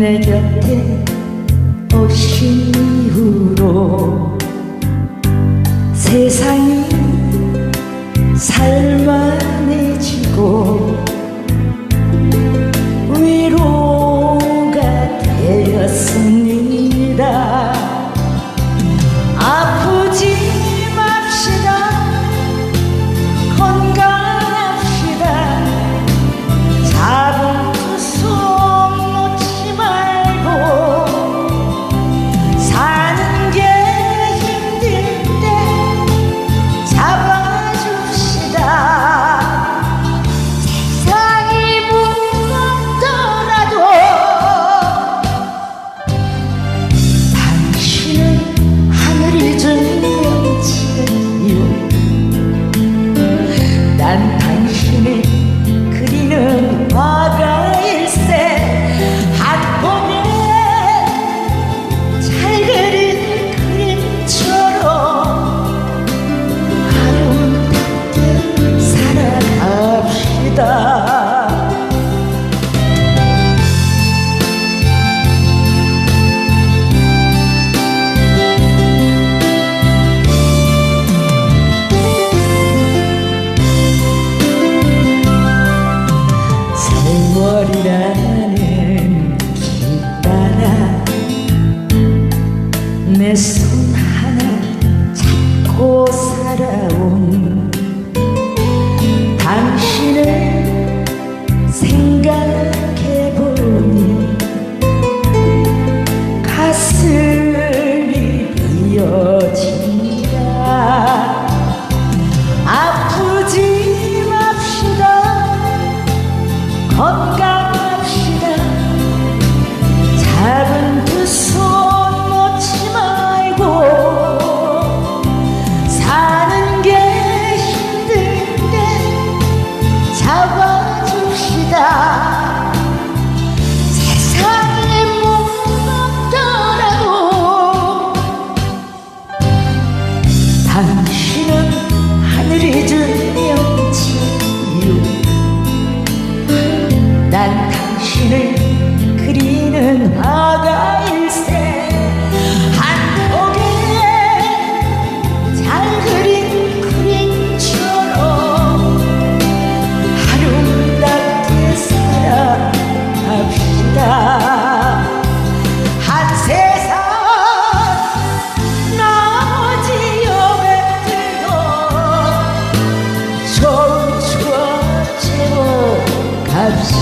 내 곁에 오신 이후로 세상이 살만해지고 위로가 되었습니다. 봅니다. 세월이라는 길따라 내 당신은 하늘이 준 명치요. 난 당신을 그리는 바다 lives.